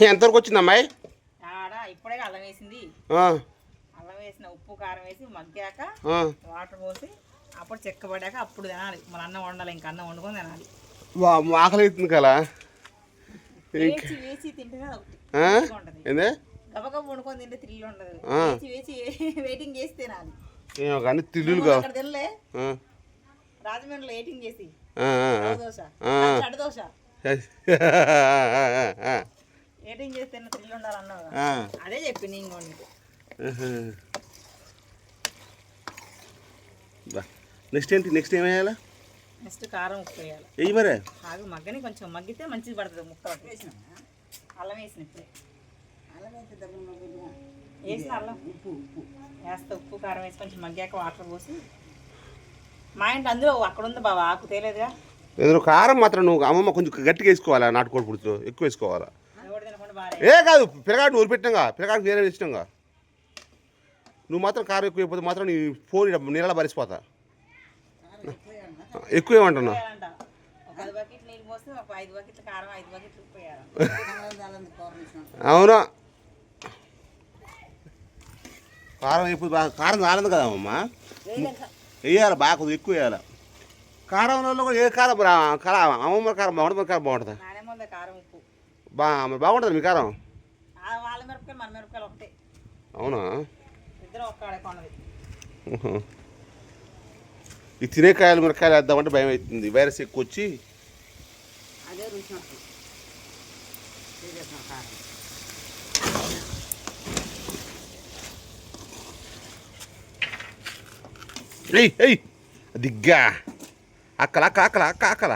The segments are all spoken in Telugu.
ఎంతవరకు వచ్చింది అమ్మాయి ఆడ ఇప్పుడే అల్లం వేసింది. అల్లం వేసిన ఉప్పు కారం వేసి మగ్గాక. వాటర్ పోసి అప్పుడు చెక్కబడ్డాక అప్పుడు తినాలి. మన అన్నం వండాలి ఇంకా అన్నం వండుకొని తినాలి. ఆకలి అవుతుంది కదా? రుచిగా ఉంటది. ఏందే? గబగబ వండుకొని తింటే థ్రిల్ ఉండదు. వేచి వేచి వెయిటింగ్ చేసి తినాలి. ఏమో కానీ తిల్లులు రాజమండ్రిలో వెయిటింగ్ చేసి. దోశ. దోశ. ఆ. వెయిటింగ్ చేసి తిన్న థ్రిల్ ఉండాలన్నావు కదా. ఆ. అదే చెప్పి నేను నెక్స్ట్ ఏంటి? నెక్స్ట్ ఏం వేయాలా నెక్స్ట్ కారం ఉప్పు వేయాలి. వెయ్యి మరే? ఆగు మగ్గని కొంచెం మగ్గితే మంచిది పడుతుంది ముక్క వేసిన అల్లం వేసిన ఇప్పుడే. వేసిన అల్లం? ఉప్పు ఉప్పు వేస్తా ఉప్పు కారం వేసి కొంచెం మగ్గాక వాటర్ పోసి. మా ఇంటి అందులో అక్కడ ఉంది బాబా ఆకు తేలేదుగా. ఎందుకు కారం మాత్రం నువ్వు అమ్మమ్మ కొంచెం గట్టిగా వేసుకోవాలా నాటుకోడి పుడుతు ఎక్కువ వేసుకోవాలా అది కూడా తినకుండా బాగా ఏ కాదు పిల్లగాడు నూరు పెట్టినాగా పిల్లగాడికి వేరే ఇష్టంగా. నువ్వు మాత్రం కారం ఎక్కువ అయిపోతే మాత్రం నీ ఫోన్ నీళ్ళ భరిసిపోతా ఎక్కువ వేయాలి. అవును? కారం అయిపోయి బాగా కారం కాలేదు కదా అమ్మమ్మ వేయాలి బాగా కొద్దిగా ఎక్కువ వేయాలి. కారంలో కూడా ఏ కారం అమ్మమ్మ కారం బాగుంటుంది? కారం బాగుంటుందా బా మరి బాగుంటుంది మీ కారం? ఆ వాళ్ళ మిరపకాయలు మన మిరపకాయలు ఒకటే. అవునా? ఇద్దరు ఒక్కడే కొన్నది. ఉహు. ఈ తినే కాయలు మిరకాయలు వేద్దామంటే భయం అవుతుంది. వైరస్ ఎక్కువ వచ్చి అదే రుచి ఎయ్ ఎయ్ దిగ్గా. అక్కల అక్క అక్కల అక్క అక్కల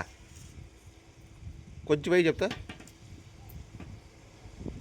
కొంచెం పోయి చెప్తా.